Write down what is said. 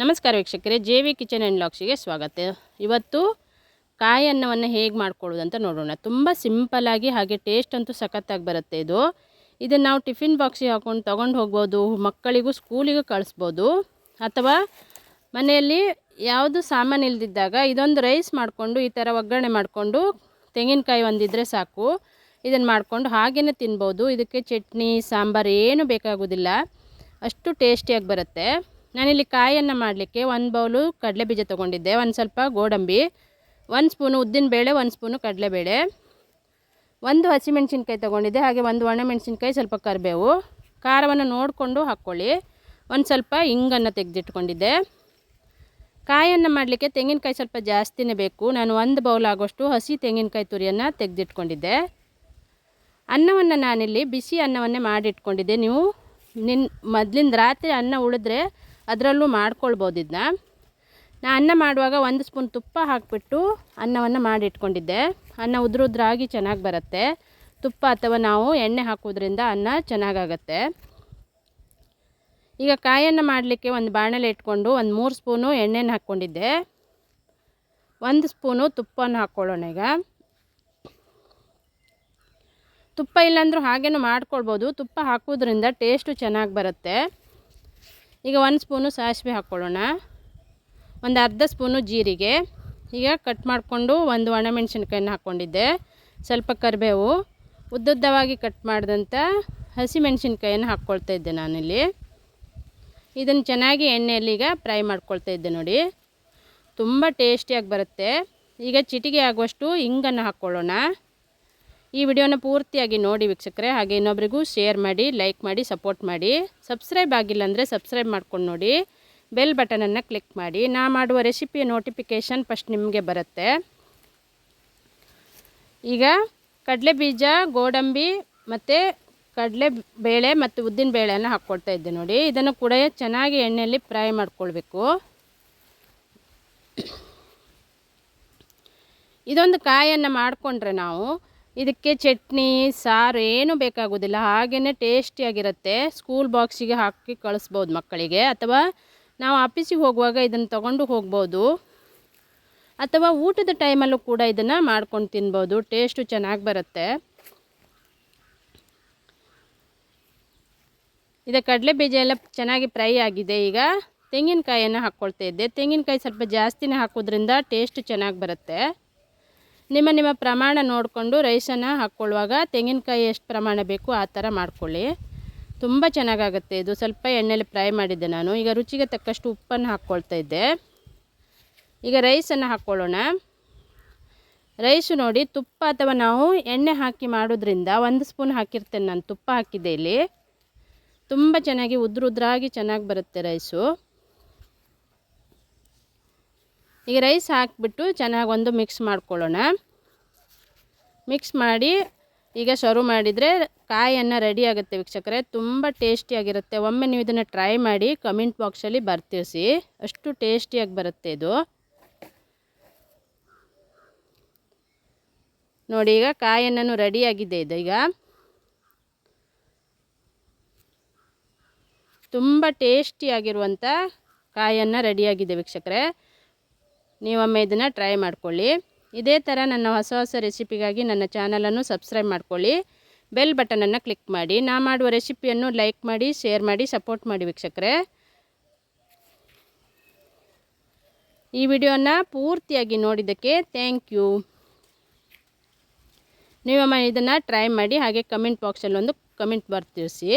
ನಮಸ್ಕಾರ ವೀಕ್ಷಕರೇ, J V kitchen and ಲಾಕ್ಸಿಗೆ ಸ್ವಾಗತ. ಇವತ್ತು ಕಾಯಿ ಅನ್ನವನ್ನು ಹೇಗೆ ಮಾಡ್ಕೊಳ್ಳೋದು ಅಂತ ನೋಡೋಣ. ತುಂಬ ಸಿಂಪಲ್ಲಾಗಿ ಹಾಗೆ ಟೇಸ್ಟ್ ಅಂತೂ ಸಖತ್ತಾಗಿ ಬರುತ್ತೆ ಇದು. ಇದನ್ನು ನಾವು ಟಿಫಿನ್ ಬಾಕ್ಸಿಗೆ ಹಾಕೊಂಡು ತೊಗೊಂಡು ಹೋಗ್ಬೋದು, ಮಕ್ಕಳಿಗೂ ಸ್ಕೂಲಿಗೂ ಕಳಿಸ್ಬೋದು, ಅಥವಾ ಮನೆಯಲ್ಲಿ ಯಾವುದು ಸಾಮಾನು ಇಲ್ದಿದ್ದಾಗ ಇದೊಂದು ರೈಸ್ ಮಾಡಿಕೊಂಡು, ಈ ಥರ ಒಗ್ಗರಣೆ ಮಾಡಿಕೊಂಡು, ತೆಂಗಿನಕಾಯಿ ಒಂದಿದ್ದರೆ ಸಾಕು, ಇದನ್ನು ಮಾಡಿಕೊಂಡು ಹಾಗೇ ತಿನ್ಬೋದು. ಇದಕ್ಕೆ ಚಟ್ನಿ, ಸಾಂಬಾರು ಏನೂ ಬೇಕಾಗೋದಿಲ್ಲ. ಅಷ್ಟು ಟೇಸ್ಟಿಯಾಗಿ ಬರುತ್ತೆ. ನಾನಿಲ್ಲಿ ಕಾಯಿಯನ್ನು ಮಾಡಲಿಕ್ಕೆ ಒಂದು ಬೌಲು ಕಡಲೆಬೀಜ ತೊಗೊಂಡಿದ್ದೆ, ಒಂದು ಸ್ವಲ್ಪ ಗೋಡಂಬಿ, ಒಂದು ಸ್ಪೂನು ಉದ್ದಿನಬೇಳೆ ಒಂದು ಸ್ಪೂನು ಕಡಲೆಬೇಳೆ ಒಂದು ಹಸಿಮೆಣ್ಸಿನ್ಕಾಯಿ ತೊಗೊಂಡಿದ್ದೆ, ಹಾಗೆ ಒಂದು ಒಣಮೆಣ್ಸಿನ್ಕಾಯಿ, ಸ್ವಲ್ಪ ಕರಿಬೇವು. ಖಾರವನ್ನು ನೋಡಿಕೊಂಡು ಹಾಕ್ಕೊಳ್ಳಿ. ಒಂದು ಸ್ವಲ್ಪ ಹಿಂಗನ್ನು ತೆಗೆದಿಟ್ಕೊಂಡಿದ್ದೆ. ಕಾಯನ್ನು ಮಾಡಲಿಕ್ಕೆ ತೆಂಗಿನಕಾಯಿ ಸ್ವಲ್ಪ ಜಾಸ್ತಿನೇ ಬೇಕು. ನಾನು ಒಂದು ಬೌಲ್ ಆಗೋಷ್ಟು ಹಸಿ ತೆಂಗಿನಕಾಯಿ ತುರಿಯನ್ನು ತೆಗೆದಿಟ್ಕೊಂಡಿದ್ದೆ. ಅನ್ನವನ್ನು ನಾನಿಲ್ಲಿ ಬಿಸಿ ಅನ್ನವನ್ನೇ ಮಾಡಿಟ್ಕೊಂಡಿದ್ದೆ. ನೀವು ನಿನ್ನ ಮೊದಲಿಂದ ರಾತ್ರಿ ಅನ್ನ ಉಳಿದ್ರೆ ಅದರಲ್ಲೂ ಮಾಡ್ಕೊಳ್ಬೋದು ಇದನ್ನ ನಾ ಅನ್ನ ಮಾಡುವಾಗ ಒಂದು ಸ್ಪೂನ್ ತುಪ್ಪ ಹಾಕಿಬಿಟ್ಟು ಅನ್ನವನ್ನು ಮಾಡಿಟ್ಕೊಂಡಿದ್ದೆ. ಅನ್ನ ಉದ್ರ ಉದ್ರಾಗಿ ಚೆನ್ನಾಗಿ ಬರುತ್ತೆ. ತುಪ್ಪ ಅಥವಾ ನಾವು ಎಣ್ಣೆ ಹಾಕೋದ್ರಿಂದ ಅನ್ನ ಚೆನ್ನಾಗಾಗತ್ತೆ. ಈಗ ಕಾಯನ್ನು ಮಾಡಲಿಕ್ಕೆ ಒಂದು ಬಾಣಲೆ ಇಟ್ಕೊಂಡು ಒಂದು ಮೂರು ಸ್ಪೂನು ಎಣ್ಣೆನ ಹಾಕ್ಕೊಂಡಿದ್ದೆ. ಒಂದು ಸ್ಪೂನು ತುಪ್ಪವನ್ನು ಹಾಕ್ಕೊಳ್ಳೋಣ ಈಗ. ತುಪ್ಪ ಇಲ್ಲಾಂದ್ರೂ ಹಾಗೇನೂ ಮಾಡ್ಕೊಳ್ಬೋದು. ತುಪ್ಪ ಹಾಕೋದ್ರಿಂದ ಟೇಸ್ಟು ಚೆನ್ನಾಗಿ ಬರುತ್ತೆ. ಈಗ ಒಂದು ಸ್ಪೂನು ಸಾಸಿವೆ ಹಾಕ್ಕೊಳ್ಳೋಣ. ಒಂದು ಅರ್ಧ ಸ್ಪೂನು ಜೀರಿಗೆ. ಈಗ ಕಟ್ ಮಾಡಿಕೊಂಡು ಒಂದು ಒಣಮೆಣ್ಸಿನ್ಕಾಯಿನ ಹಾಕ್ಕೊಂಡಿದ್ದೆ. ಸ್ವಲ್ಪ ಕರಿಬೇವು. ಉದ್ದುದ್ದವಾಗಿ ಕಟ್ ಮಾಡಿದಂಥ ಹಸಿಮೆಣ್ಸಿನ್ಕಾಯನ್ನು ಹಾಕ್ಕೊಳ್ತಾ ಇದ್ದೆ ನಾನಿಲ್ಲಿ. ಇದನ್ನು ಚೆನ್ನಾಗಿ ಎಣ್ಣೆಯಲ್ಲಿ ಈಗ ಫ್ರೈ ಮಾಡ್ಕೊಳ್ತಾ ಇದ್ದೆ ನೋಡಿ. ತುಂಬ ಟೇಸ್ಟಿಯಾಗಿ ಬರುತ್ತೆ. ಈಗ ಚಿಟಿಗೆ ಆಗುವಷ್ಟು ಹಿಂಗನ್ನು ಹಾಕ್ಕೊಳ್ಳೋಣ. ಈ ವಿಡಿಯೋನ ಪೂರ್ತಿಯಾಗಿ ನೋಡಿ ವೀಕ್ಷಕರೆ, ಹಾಗೆ ಇನ್ನೊಬ್ರಿಗೂ ಶೇರ್ ಮಾಡಿ ಲೈಕ್ ಮಾಡಿ ಸಪೋರ್ಟ್ ಮಾಡಿ. ಸಬ್ಸ್ಕ್ರೈಬ್ ಆಗಿಲ್ಲ ಅಂದರೆ ಸಬ್ಸ್ಕ್ರೈಬ್ ಮಾಡ್ಕೊಂಡು ನೋಡಿ. ಬೆಲ್ ಬಟನನ್ನು ಕ್ಲಿಕ್ ಮಾಡಿ. ನಾ ಮಾಡುವ ರೆಸಿಪಿಯ ನೋಟಿಫಿಕೇಷನ್ ಫಸ್ಟ್ ನಿಮಗೆ ಬರುತ್ತೆ. ಈಗ ಕಡಲೆ ಬೀಜ, ಗೋಡಂಬಿ ಮತ್ತು ಕಡಲೆ ಬೇಳೆ ಮತ್ತು ಉದ್ದಿನ ಬೇಳೆಯನ್ನು ಹಾಕ್ಕೊಳ್ತಾ ಇದ್ದೆ ನೋಡಿ. ಇದನ್ನು ಕೂಡ ಚೆನ್ನಾಗಿ ಎಣ್ಣೆಯಲ್ಲಿ ಫ್ರೈ ಮಾಡ್ಕೊಳ್ಬೇಕು. ಇದೊಂದು ಕಾಯನ್ನು ಮಾಡಿಕೊಂಡ್ರೆ ನಾವು ಇದಕ್ಕೆ ಚಟ್ನಿ, ಸಾರು ಏನೂ ಬೇಕಾಗೋದಿಲ್ಲ. ಹಾಗೇ ಟೇಸ್ಟಿಯಾಗಿರುತ್ತೆ. ಸ್ಕೂಲ್ ಬಾಕ್ಸಿಗೆ ಹಾಕಿ ಕಳಿಸ್ಬೋದು ಮಕ್ಕಳಿಗೆ. ಅಥವಾ ನಾವು ಆಫೀಸಿಗೆ ಹೋಗುವಾಗ ಇದನ್ನು ತಗೊಂಡು ಹೋಗ್ಬೋದು. ಅಥವಾ ಊಟದ ಟೈಮಲ್ಲೂ ಕೂಡ ಇದನ್ನು ಮಾಡ್ಕೊಂಡು ತಿನ್ಬೋದು. ಟೇಸ್ಟು ಚೆನ್ನಾಗಿ ಬರುತ್ತೆ. ಇದು ಕಡಲೆ ಬೀಜ ಎಲ್ಲ ಚೆನ್ನಾಗಿ ಫ್ರೈ ಆಗಿದೆ. ಈಗ ತೆಂಗಿನಕಾಯಿಯನ್ನು ಹಾಕ್ಕೊಳ್ತಾ ಇದ್ದೆ. ತೆಂಗಿನಕಾಯಿ ಸ್ವಲ್ಪ ಜಾಸ್ತಿನೇ ಹಾಕೋದ್ರಿಂದ ಟೇಸ್ಟ್ ಚೆನ್ನಾಗಿ ಬರುತ್ತೆ. ನಿಮ್ಮ ನಿಮ್ಮ ಪ್ರಮಾಣ ನೋಡಿಕೊಂಡು ರೈಸನ್ನು ಹಾಕ್ಕೊಳ್ಳುವಾಗ ತೆಂಗಿನಕಾಯಿ ಎಷ್ಟು ಪ್ರಮಾಣ ಬೇಕು ಆ ಥರ ಮಾಡ್ಕೊಳ್ಳಿ. ತುಂಬ ಚೆನ್ನಾಗಾಗುತ್ತೆ ಇದು. ಸ್ವಲ್ಪ ಎಣ್ಣೆಲಿ ಫ್ರೈ ಮಾಡಿದ್ದೆ ನಾನು. ಈಗ ರುಚಿಗೆ ತಕ್ಕಷ್ಟು ಉಪ್ಪನ್ನು ಹಾಕ್ಕೊಳ್ತಾ ಇದ್ದೆ. ಈಗ ರೈಸನ್ನು ಹಾಕ್ಕೊಳ್ಳೋಣ. ರೈಸು ನೋಡಿ ತುಪ್ಪ ಅಥವಾ ನಾವು ಎಣ್ಣೆ ಹಾಕಿ ಮಾಡೋದ್ರಿಂದ ಒಂದು ಸ್ಪೂನ್ ಹಾಕಿರ್ತೇನೆ ನಾನು. ತುಪ್ಪ ಹಾಕಿದ್ದೆ ಇಲ್ಲಿ. ತುಂಬ ಚೆನ್ನಾಗಿ ಉದ್ರ ಉದ್ರಾಗಿ ಚೆನ್ನಾಗಿ ಬರುತ್ತೆ ರೈಸು. ಈಗ ರೈಸ್ ಹಾಕಿಬಿಟ್ಟು ಚೆನ್ನಾಗಿ ಒಂದು ಮಿಕ್ಸ್ ಮಾಡ್ಕೊಳ್ಳೋಣ. ಮಿಕ್ಸ್ ಮಾಡಿ ಈಗ ಸರ್ವ್ ಮಾಡಿದರೆ ಕಾಯನ್ನು ರೆಡಿ ಆಗುತ್ತೆ ವೀಕ್ಷಕರೆ. ತುಂಬ ಟೇಸ್ಟಿಯಾಗಿರುತ್ತೆ ಒಮ್ಮೆ ನೀವು ಇದನ್ನು ಟ್ರೈ ಮಾಡಿ ಕಮೆಂಟ್ ಬಾಕ್ಸಲ್ಲಿ ಬರ್ತಿರಿಸಿ. ಅಷ್ಟು ಟೇಸ್ಟಿಯಾಗಿ ಬರುತ್ತೆ ಇದು. ನೋಡಿ ಈಗ ಕಾಯನ್ನು ರೆಡಿಯಾಗಿದೆ ಇದು ಈಗ. ತುಂಬ ಟೇಸ್ಟಿಯಾಗಿರುವಂಥ ಕಾಯನ್ನು ರೆಡಿಯಾಗಿದೆ ವೀಕ್ಷಕರೇ. ನೀವೊಮ್ಮೆ ಇದನ್ನು ಟ್ರೈ ಮಾಡ್ಕೊಳ್ಳಿ. ಇದೇ ಥರ ನನ್ನ ಹೊಸ ಹೊಸ ರೆಸಿಪಿಗಾಗಿ ನನ್ನ ಚಾನಲನ್ನು ಸಬ್ಸ್ಕ್ರೈಬ್ ಮಾಡ್ಕೊಳ್ಳಿ. ಬೆಲ್ ಬಟನನ್ನು ಕ್ಲಿಕ್ ಮಾಡಿ. ನಾ ಮಾಡುವ ರೆಸಿಪಿಯನ್ನು ಲೈಕ್ ಮಾಡಿ ಶೇರ್ ಮಾಡಿ ಸಪೋರ್ಟ್ ಮಾಡಿ ವೀಕ್ಷಕರೇ. ಈ ವಿಡಿಯೋನ ಪೂರ್ತಿಯಾಗಿ ನೋಡಿದ್ದಕ್ಕೆ ಥ್ಯಾಂಕ್ ಯು ನೀವಮ್ಮ ಇದನ್ನು ಟ್ರೈ ಮಾಡಿ, ಹಾಗೆ ಕಮೆಂಟ್ ಬಾಕ್ಸಲ್ಲಿ ಒಂದು ಕಮೆಂಟ್ ಬರ್ತಿರಿಸಿ.